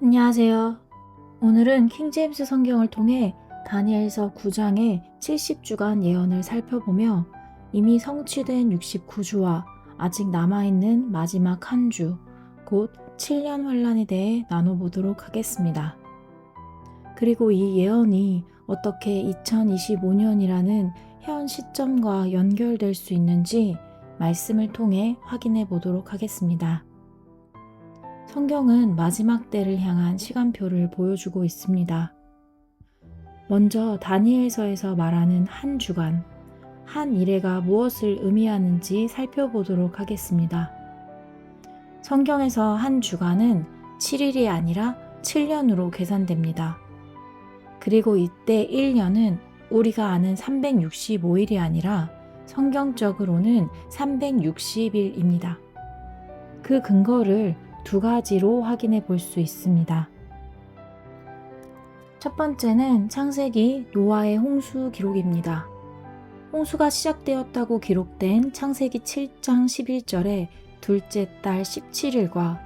안녕하세요. 오늘은 킹제임스 성경을 통해 다니엘서 9장의 70주간 예언을 살펴보며 이미 성취된 69주와 아직 남아있는 마지막 한 주, 곧 7년 환란에 대해 나눠보도록 하겠습니다. 그리고 이 예언이 어떻게 2025년이라는 현 시점과 연결될 수 있는지 말씀을 통해 확인해 보도록 하겠습니다. 성경은 마지막 때를 향한 시간표를 보여주고 있습니다. 먼저 다니엘서에서 말하는 한 주간, 한 일회가 무엇을 의미하는지 살펴보도록 하겠습니다. 성경에서 한 주간은 7일이 아니라 7년으로 계산됩니다. 그리고 이때 1년은 우리가 아는 365일이 아니라 성경적으로는 360일입니다. 그 근거를 두 가지로 확인해 볼 수 있습니다. 첫 번째는 창세기 노아의 홍수 기록입니다. 홍수가 시작되었다고 기록된 창세기 7장 11절에 둘째 달 17일과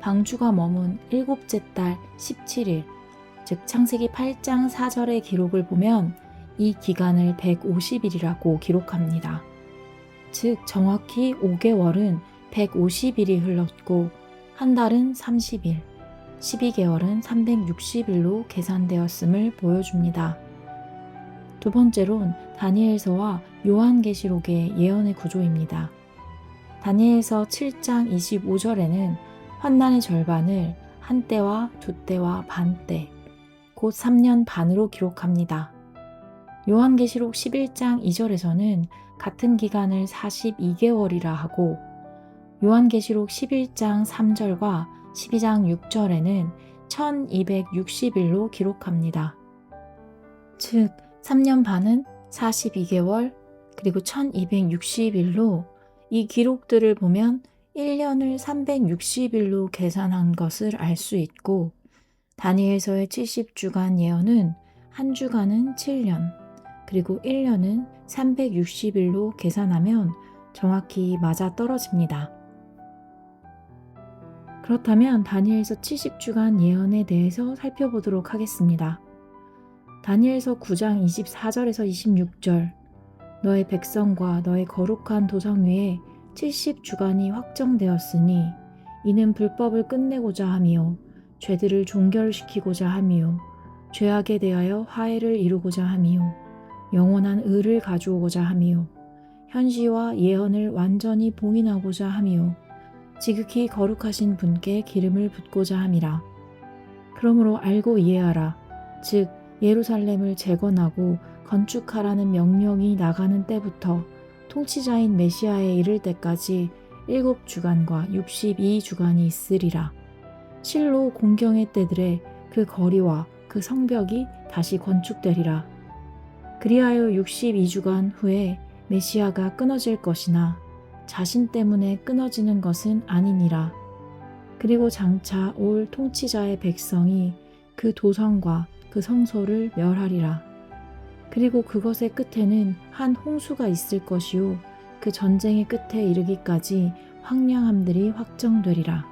방주가 머문 일곱째 달 17일, 즉 창세기 8장 4절의 기록을 보면 이 기간을 150일이라고 기록합니다. 즉 정확히 5개월은 150일이 흘렀고 한 달은 30일, 12개월은 360일로 계산되었음을 보여줍니다. 두 번째론 다니엘서와 요한계시록의 예언의 구조입니다. 다니엘서 7장 25절에는 환난의 절반을 한 때와 두 때와 반 때, 곧 3년 반으로 기록합니다. 요한계시록 11장 2절에서는 같은 기간을 42개월이라 하고 요한계시록 11장 3절과 12장 6절에는 1260일로 기록합니다. 즉, 3년 반은 42개월, 그리고 1260일로 이 기록들을 보면 1년을 360일로 계산한 것을 알 수 있고, 다니엘서의 70주간 예언은 한 주간은 7년, 그리고 1년은 360일로 계산하면 정확히 맞아 떨어집니다. 그렇다면 다니엘서 70주간 예언에 대해서 살펴보도록 하겠습니다. 다니엘서 9장 24절에서 26절 너의 백성과 너의 거룩한 도성 위에 70주간이 확정되었으니 이는 불법을 끝내고자 함이요 죄들을 종결시키고자 함이요 죄악에 대하여 화해를 이루고자 함이요 영원한 의를 가져오고자 함이요 현시와 예언을 완전히 봉인하고자 함이요 지극히 거룩하신 분께 기름을 붓고자 함이라. 그러므로 알고 이해하라. 즉 예루살렘을 재건하고 건축하라는 명령이 나가는 때부터 통치자인 메시아에 이를 때까지 일곱 주간과 62주간이 있으리라. 실로 공경의 때들에 그 거리와 그 성벽이 다시 건축되리라. 그리하여 62주간 후에 메시아가 끊어질 것이나 자신 때문에 끊어지는 것은 아니니라. 그리고 장차 올 통치자의 백성이 그 도성과 그 성소를 멸하리라. 그리고 그것의 끝에는 한 홍수가 있을 것이요. 그 전쟁의 끝에 이르기까지 황량함들이 확정되리라.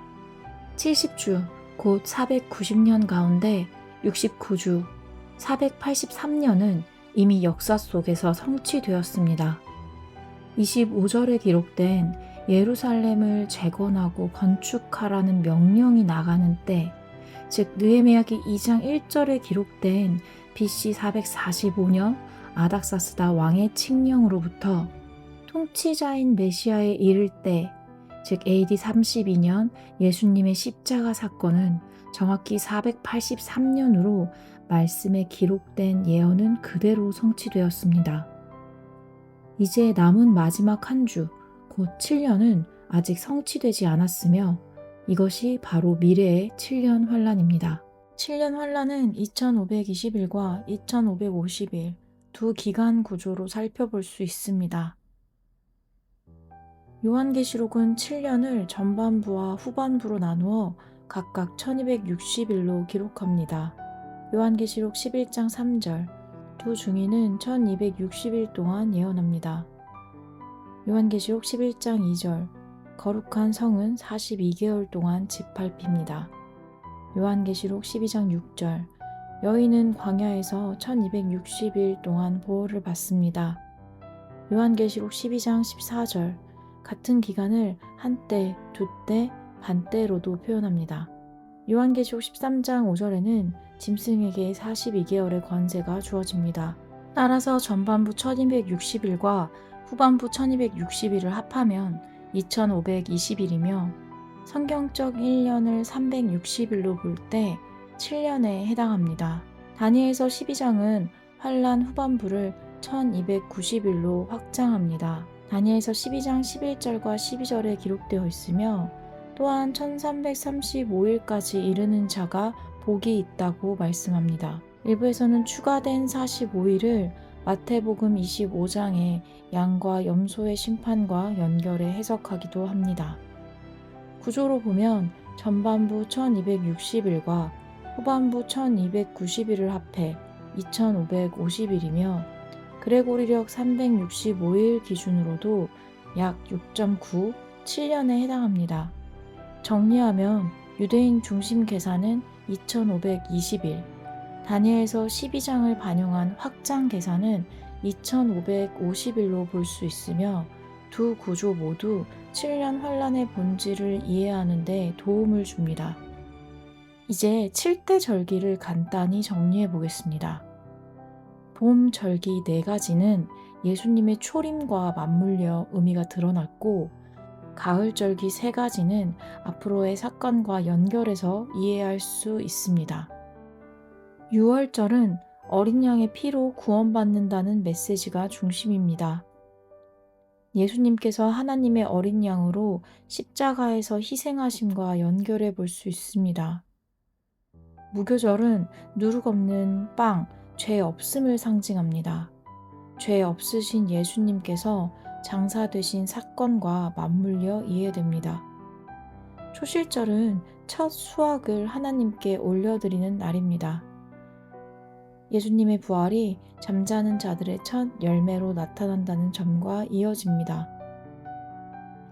70주, 곧 490년 가운데 69주, 483년은 이미 역사 속에서 성취되었습니다. 25절에 기록된 예루살렘을 재건하고 건축하라는 명령이 나가는 때, 즉 느헤미야기 2장 1절에 기록된 BC 445년 아닥사스다 왕의 칙령으로부터 통치자인 메시아에 이를 때, 즉 AD 32년 예수님의 십자가 사건은 정확히 483년으로 말씀에 기록된 예언은 그대로 성취되었습니다. 이제 남은 마지막 한 주, 곧 7년은 아직 성취되지 않았으며 이것이 바로 미래의 7년 환란입니다. 7년 환란은 2520일과 2550일 두 기간 구조로 살펴볼 수 있습니다. 요한계시록은 7년을 전반부와 후반부로 나누어 각각 1260일로 기록합니다. 요한계시록 11장 3절, 두 중인은 1260일 동안 예언합니다. 요한계시록 11장 2절 거룩한 성은 42개월 동안 짓밟힙니다. 요한계시록 12장 6절 여인은 광야에서 1260일 동안 보호를 받습니다. 요한계시록 12장 14절 같은 기간을 한때, 두때, 반때로도 표현합니다. 요한계시록 13장 5절에는 짐승에게 42개월의 권세가 주어집니다. 따라서 전반부 1260일과 후반부 1260일을 합하면 2520일이며 성경적 1년을 360일로 볼 때 7년에 해당합니다. 다니엘서 12장은 환란 후반부를 1290일로 확장합니다. 다니엘서 12장 11절과 12절에 기록되어 있으며 또한 1335일까지 이르는 자가 복이 있다고 말씀합니다. 일부에서는 추가된 45일을 마태복음 25장의 양과 염소의 심판과 연결해 해석하기도 합니다. 구조로 보면 전반부 1260일과 후반부 1290일을 합해 2550일이며 그레고리력 365일 기준으로도 약 6.9, 7년에 해당합니다. 정리하면 유대인 중심 계산은 2520일, 다니엘서 12장을 반영한 확장 계산은 2550일로 볼 수 있으며 두 구조 모두 7년 환란의 본질을 이해하는 데 도움을 줍니다. 이제 7대 절기를 간단히 정리해 보겠습니다. 봄 절기 네 가지는 예수님의 초림과 맞물려 의미가 드러났고 가을 절기 세 가지는 앞으로의 사건과 연결해서 이해할 수 있습니다. 6월절은 어린 양의 피로 구원받는다는 메시지가 중심입니다. 예수님께서 하나님의 어린 양으로 십자가에서 희생하심과 연결해 볼 수 있습니다. 무교절은 누룩 없는 빵, 죄 없음을 상징합니다. 죄 없으신 예수님께서 장사되신 사건과 맞물려 이해됩니다. 초실절은 첫 수확을 하나님께 올려드리는 날입니다. 예수님의 부활이 잠자는 자들의 첫 열매로 나타난다는 점과 이어집니다.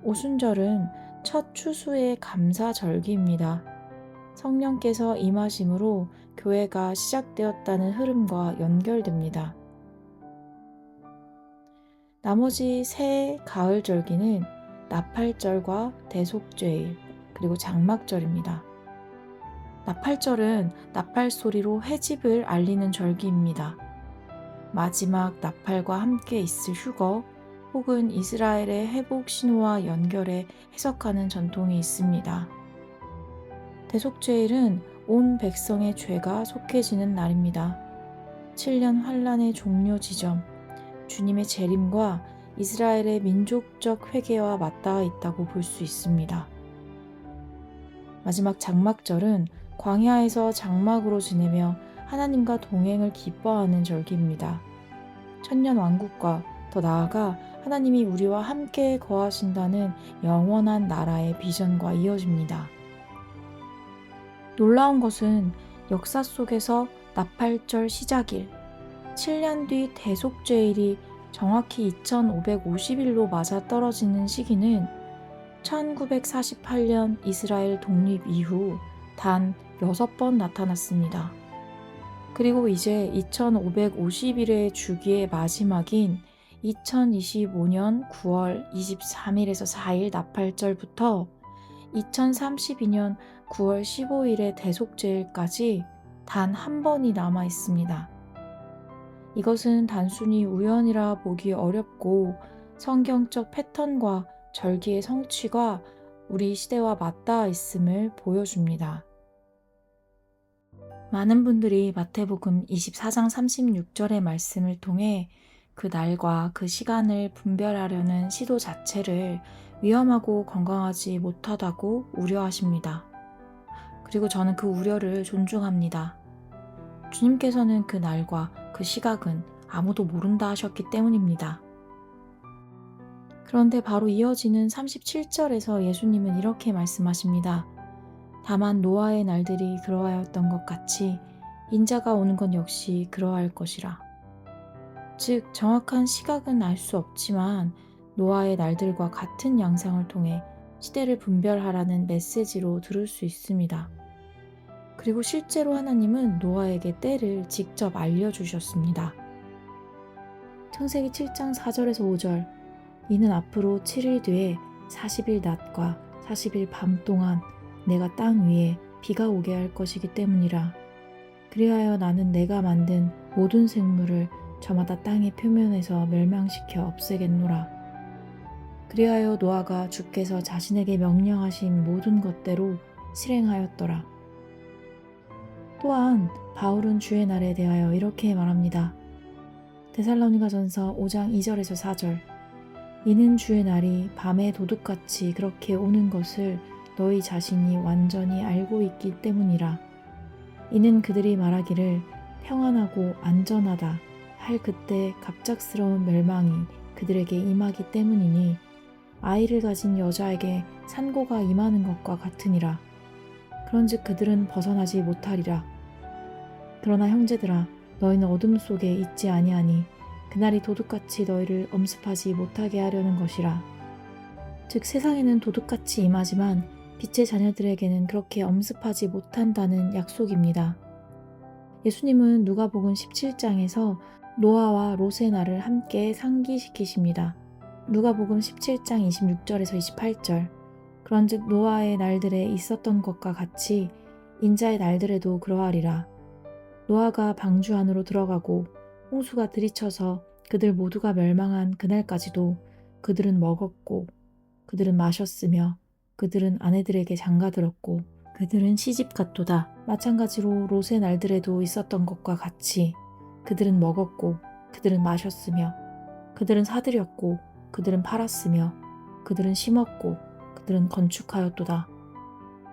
오순절은 첫 추수의 감사절기입니다. 성령께서 임하심으로 교회가 시작되었다는 흐름과 연결됩니다. 나머지 세 가을 절기는 나팔절과 대속죄일 그리고 장막절입니다. 나팔절은 나팔 소리로 해집을 알리는 절기입니다. 마지막 나팔과 함께 있을 휴거 혹은 이스라엘의 회복 신호와 연결해 해석하는 전통이 있습니다. 대속죄일은 온 백성의 죄가 속해지는 날입니다. 7년 환란의 종료 지점, 주님의 재림과 이스라엘의 민족적 회개와 맞닿아 있다고 볼 수 있습니다. 마지막 장막절은 광야에서 장막으로 지내며 하나님과 동행을 기뻐하는 절기입니다. 천년 왕국과 더 나아가 하나님이 우리와 함께 거하신다는 영원한 나라의 비전과 이어집니다. 놀라운 것은 역사 속에서 나팔절 시작일, 7년 뒤 대속죄일이 정확히 2550일로 맞아 떨어지는 시기는 1948년 이스라엘 독립 이후 단 6번 나타났습니다. 그리고 이제 2551의 주기의 마지막인 2025년 9월 23일에서 4일 나팔절부터 2032년 9월 15일의 대속제일까지 단 한 번이 남아 있습니다. 이것은 단순히 우연이라 보기 어렵고 성경적 패턴과 절기의 성취가 우리 시대와 맞닿아 있음을 보여줍니다. 많은 분들이 마태복음 24장 36절의 말씀을 통해 그 날과 그 시간을 분별하려는 시도 자체를 위험하고 건강하지 못하다고 우려하십니다. 그리고 저는 그 우려를 존중합니다. 주님께서는 그 날과 그 시각은 아무도 모른다 하셨기 때문입니다. 그런데 바로 이어지는 37절에서 예수님은 이렇게 말씀하십니다. 다만 노아의 날들이 그러하였던 것 같이 인자가 오는 건 역시 그러할 것이라. 즉, 정확한 시각은 알 수 없지만 노아의 날들과 같은 양상을 통해 시대를 분별하라는 메시지로 들을 수 있습니다. 그리고 실제로 하나님은 노아에게 때를 직접 알려주셨습니다. 창세기 7장 4절에서 5절 이는 앞으로 7일 뒤에 40일 낮과 40일 밤 동안 내가 땅 위에 비가 오게 할 것이기 때문이라. 그리하여 나는 내가 만든 모든 생물을 저마다 땅의 표면에서 멸망시켜 없애겠노라. 그리하여 노아가 주께서 자신에게 명령하신 모든 것대로 실행하였더라. 또한 바울은 주의 날에 대하여 이렇게 말합니다. 데살로니가 전서 5장 2절에서 4절 이는 주의 날이 밤에 도둑같이 그렇게 오는 것을 너희 자신이 완전히 알고 있기 때문이라. 이는 그들이 말하기를 평안하고 안전하다 할 그때 갑작스러운 멸망이 그들에게 임하기 때문이니 아이를 가진 여자에게 산고가 임하는 것과 같으니라. 그런즉 그들은 벗어나지 못하리라. 그러나 형제들아 너희는 어둠 속에 있지 아니하니 그날이 도둑같이 너희를 엄습하지 못하게 하려는 것이라. 즉 세상에는 도둑같이 임하지만 빛의 자녀들에게는 그렇게 엄습하지 못한다는 약속입니다. 예수님은 누가복음 17장에서 노아와 날을 함께 상기시키십니다. 누가복음 17장 26절에서 28절 그런즉 노아의 날들에 있었던 것과 같이 인자의 날들에도 그러하리라. 노아가 방주 안으로 들어가고 홍수가 들이쳐서 그들 모두가 멸망한 그날까지도 그들은 먹었고 그들은 마셨으며 그들은 아내들에게 장가들었고 그들은 시집 갔도다. 마찬가지로 롯의 날들에도 있었던 것과 같이 그들은 먹었고 그들은 마셨으며 그들은 사들였고 그들은 팔았으며 그들은 심었고 그들은 건축하였도다.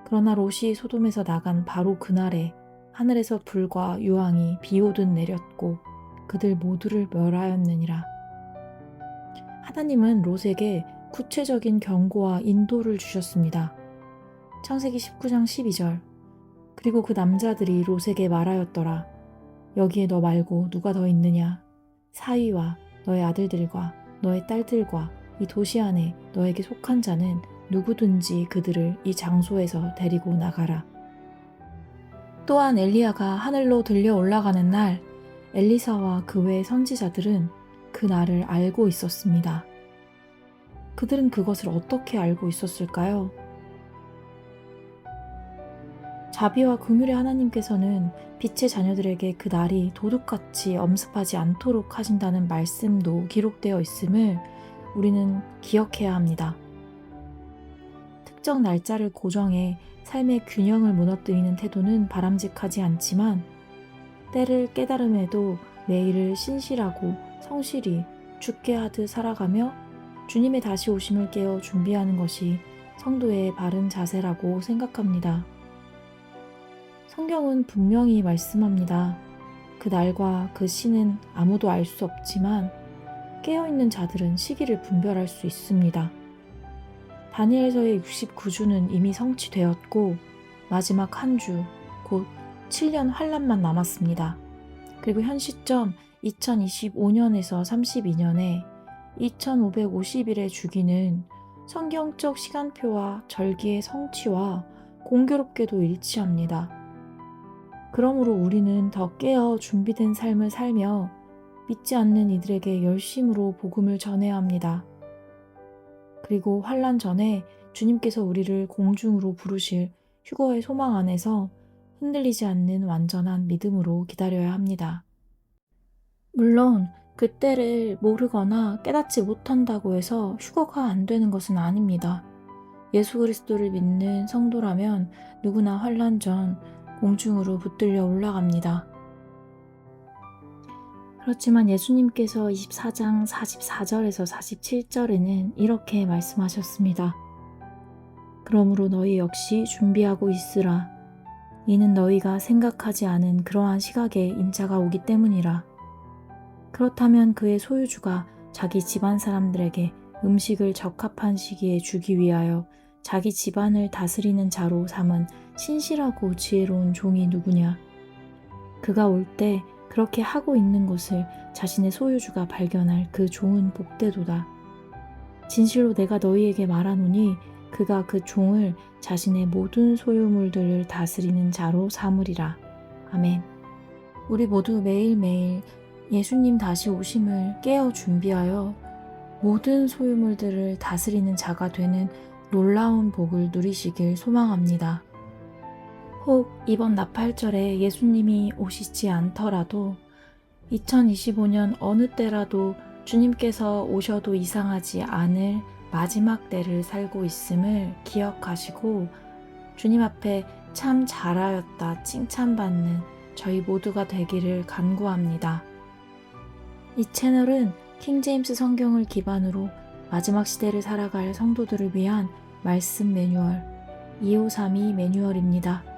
그러나 롯이 소돔에서 나간 바로 그날에 하늘에서 불과 유황이 비오듯 내렸고 그들 모두를 멸하였느니라. 하나님은 롯에게 구체적인 경고와 인도를 주셨습니다. 창세기 19장 12절. 그리고 그 남자들이 롯에게 말하였더라. 여기에 너 말고 누가 더 있느냐? 사위와 너의 아들들과 너의 딸들과 이 도시 안에 너에게 속한 자는 누구든지 그들을 이 장소에서 데리고 나가라. 또한 엘리야가 하늘로 들려 올라가는 날 엘리사와 그 외의 선지자들은 그 날을 알고 있었습니다. 그들은 그것을 어떻게 알고 있었을까요? 자비와 긍휼의 하나님께서는 빛의 자녀들에게 그 날이 도둑같이 엄습하지 않도록 하신다는 말씀도 기록되어 있음을 우리는 기억해야 합니다. 특정 날짜를 고정해 삶의 균형을 무너뜨리는 태도는 바람직하지 않지만 때를 깨달음에도 매일을 신실하고 성실히 죽게 하듯 살아가며 주님의 다시 오심을 깨어 준비하는 것이 성도의 바른 자세라고 생각합니다. 성경은 분명히 말씀합니다. 그 날과 그 시는 아무도 알 수 없지만 깨어있는 자들은 시기를 분별할 수 있습니다. 다니엘서의 69주는 이미 성취되었고 마지막 한 주, 곧 7년 환란만 남았습니다. 그리고 현 시점 2025년에서 32년에 2550일의 주기는 성경적 시간표와 절기의 성취와 공교롭게도 일치합니다. 그러므로 우리는 더 깨어 준비된 삶을 살며 믿지 않는 이들에게 열심으로 복음을 전해야 합니다. 그리고 환란 전에 주님께서 우리를 공중으로 부르실 휴거의 소망 안에서 흔들리지 않는 완전한 믿음으로 기다려야 합니다. 물론 그때를 모르거나 깨닫지 못한다고 해서 휴거가 안 되는 것은 아닙니다. 예수 그리스도를 믿는 성도라면 누구나 환란 전 공중으로 붙들려 올라갑니다. 그렇지만 예수님께서 24장 44절에서 47절에는 이렇게 말씀하셨습니다. 그러므로 너희 역시 준비하고 있으라. 이는 너희가 생각하지 않은 그러한 시각에 인자가 오기 때문이라. 그렇다면 그의 소유주가 자기 집안 사람들에게 음식을 적합한 시기에 주기 위하여 자기 집안을 다스리는 자로 삼은 신실하고 지혜로운 종이 누구냐? 그가 올 때 그렇게 하고 있는 것을 자신의 소유주가 발견할 그 종은 복되도다. 진실로 내가 너희에게 말하노니 그가 그 종을 자신의 모든 소유물들을 다스리는 자로 삼으리라. 아멘. 우리 모두 매일매일 예수님 다시 오심을 깨어 준비하여 모든 소유물들을 다스리는 자가 되는 놀라운 복을 누리시길 소망합니다. 혹 이번 나팔절에 예수님이 오시지 않더라도 2025년 어느 때라도 주님께서 오셔도 이상하지 않을 마지막 때를 살고 있음을 기억하시고 주님 앞에 참 잘하였다 칭찬받는 저희 모두가 되기를 간구합니다. 이 채널은 킹제임스 성경을 기반으로 마지막 시대를 살아갈 성도들을 위한 말씀 매뉴얼 2532 매뉴얼입니다.